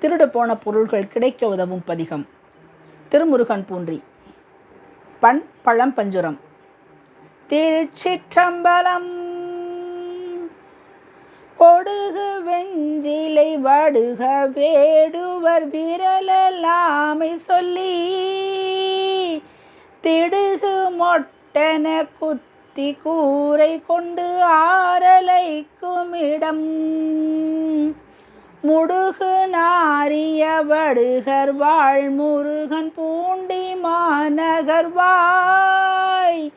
திருடு போன பொருள்கள் கிடைக்க உதவும் பதிகம். திருமுருகன் பூன்றி பண் பஞ்சுரம். திருச்சிற்றம்பலம். கொடுகு வெஞ்சிலை வடுக வேடுவர் விரலலாமை சொல்லி திடுகு மொட்டன குத்தி கூரை கொண்டு ஆரலைக்கும் இடம் முடுகு நாரிய வடுகர் வாழ் முருகன் பூண்டி மாநகர் வாய்.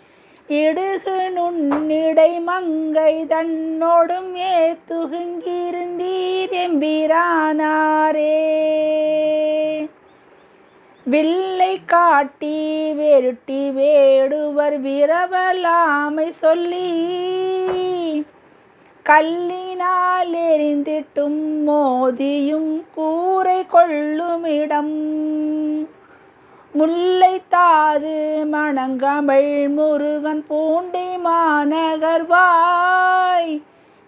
இடுகு நுண்ணிடை மங்கை தன்னோடும் ஏத்துகுங்கிருந்தீர் எம்பிரானாரே. வில்லை காட்டி வெருட்டி வேடுவர் விரவலாமை சொல்லி கல்லினால் எரிந்திட்டும் மோதியும் கூரை கொள்ளுமிடம். முல்லை தாது மணங்கமிழ் முருகன் பூண்டி மாநகர்வாய்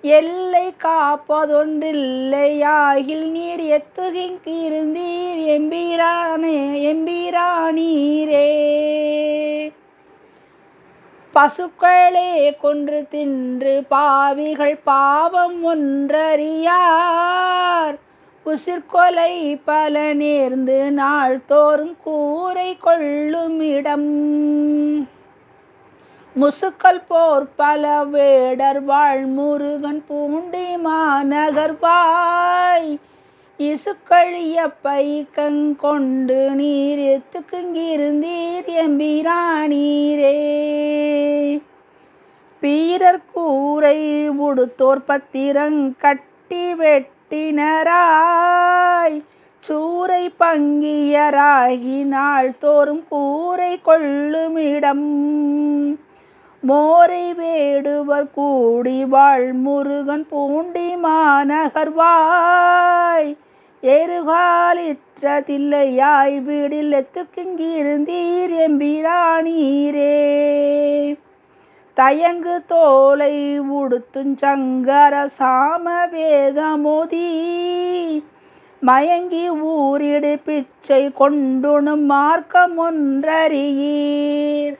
எல்லை காப்பதொன்றில்லையாகில் நீர் எத்துகிருந்தீர் எம்பீரானே எம்பீரானீரே. பசுக்களே கொன்று தின்று பாவிகள் பாவம் ஒன்றறியார். உசிர்கொலை பல நேர்ந்து நாள்தோறும் கூரை கொள்ளும் இடம். முசுக்கல் போர் பல வேடர் வாழ் முருகன் பூண்டி மாநகர்வாய். இசுக்கழிய பைக்கங்கொண்டு நீர் எத்துக்குங்கிருந்தீர் எம்பிரானீரே. பீரர் கூரை உடுத்தோர் பத்திரங் கட்டி வெட்டினராய். சூரை பங்கியராகி நாள் தோறும் கூரை கொள்ளுமிடம். மோரை வேடுவர் கூடி வாழ் முருகன் பூண்டி மாநகர்வாய் வாய். எருகாலிற்றதில்லையாய் வீடில் எத்துக்கிங்கிருந்தீர் எம்பிரானீரே. தயங்கு தோலை உடுத்துஞ்சங்கர சாம வேதமோதி. மயங்கி ஊரிடு பிச்சை கொண்டுணும் மார்க்கம் ஒன்றறியீர்.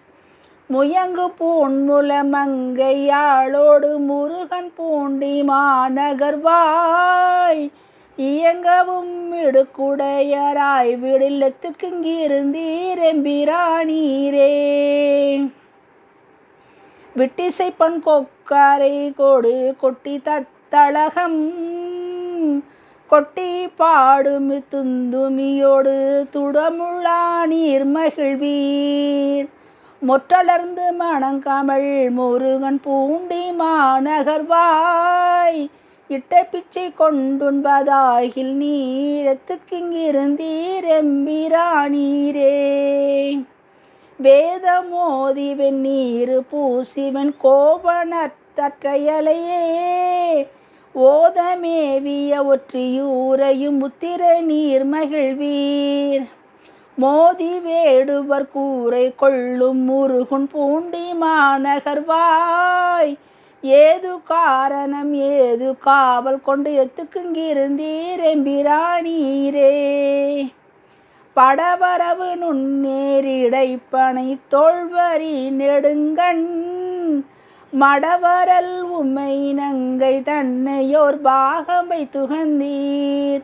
முயங்கு பூண்முல மங்கையாளோடு முருகன் பூண்டி மாநகர்வாய் இயங்கவும் இடுக்குடையராய் விடில்லத்துக்குங்கிருந்தீர் எம்பிரானீரே. விட்டிசை பண் கொக்காரை கொடு கொட்டி தத்தழகம் கொட்டி பாடும் துந்துமியோடு துடமுள்ளா நீர் மகிழ்வீர். மொற்றளர்ந்து மணங்கமள் முருகன் பூண்டி மாநகர்வாய். இட்டை பிச்சை கொண்டுண்பதாகில் நீரத்துக்கிங்கிருந்தீர் எம்பிரானீரே. வேதமோதி வெந்நீரு பூசிவன் கோவணத்தற்றையலையே ஓதமேவிய ஒற்றியூரையும் முத்திர நீர் மகிழ்வீர் மோதி வேடுவர் கூரை கொள்ளும் முருகுன் பூண்டி மாநகர்வாய் ஏது காரணம்? ஏது காவல் கொண்டு எத்துக்குங்கிருந்தீர் படவரவு நுண்ணேரிடைப்பனை தோல்வரி நெடுங்கண். மடவரல் உம்மை நங்கை தன்னையோர் பாகமை துகந்தீர்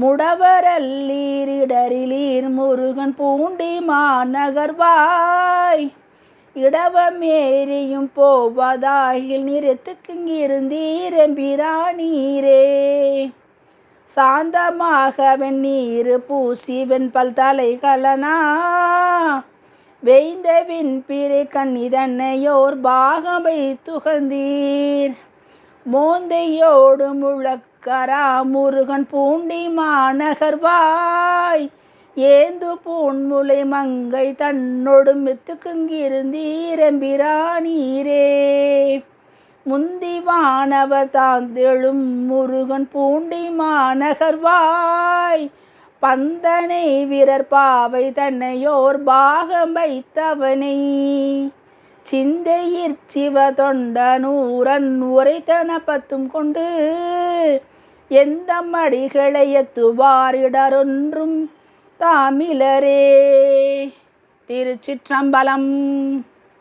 முடவரல்லீரிடரிலீர் முருகன் பூண்டி மாநகர்வாய் இடவமேறியும் போவதாகில் நிறத்துக்குங்கிருந்தீர் எம்பிரானீரே. சாந்தமாக வெந்நீர் பூசி வெண்பல் தலைகலனா வெய்ந்தவின் பிறை கண்ணிதன்னையோர் பாகமை துகந்தீர் மோந்தையோடு முழக்கரா முருகன் பூண்டி மாநகர்வாய் ஏந்து பூண்முலை மங்கை தன்னொடு மித்துக்குங்கிருந்தீரம்பிரானீரே முந்தி வானவ தாந்தெழும் முருகன் பூண்டி மாநகர்வாய் பந்தனை வீரர் பாவை தன்னையோர் பாகம் வைத்தவனை. சிந்தையிற் சிவ தொண்ட நூரன் உரைத்தன பத்தும் கொண்டு எந்த மடிகளை எத்துவாரிடரொன்றும் தாமிலரே. திருச்சிற்றம்பலம்.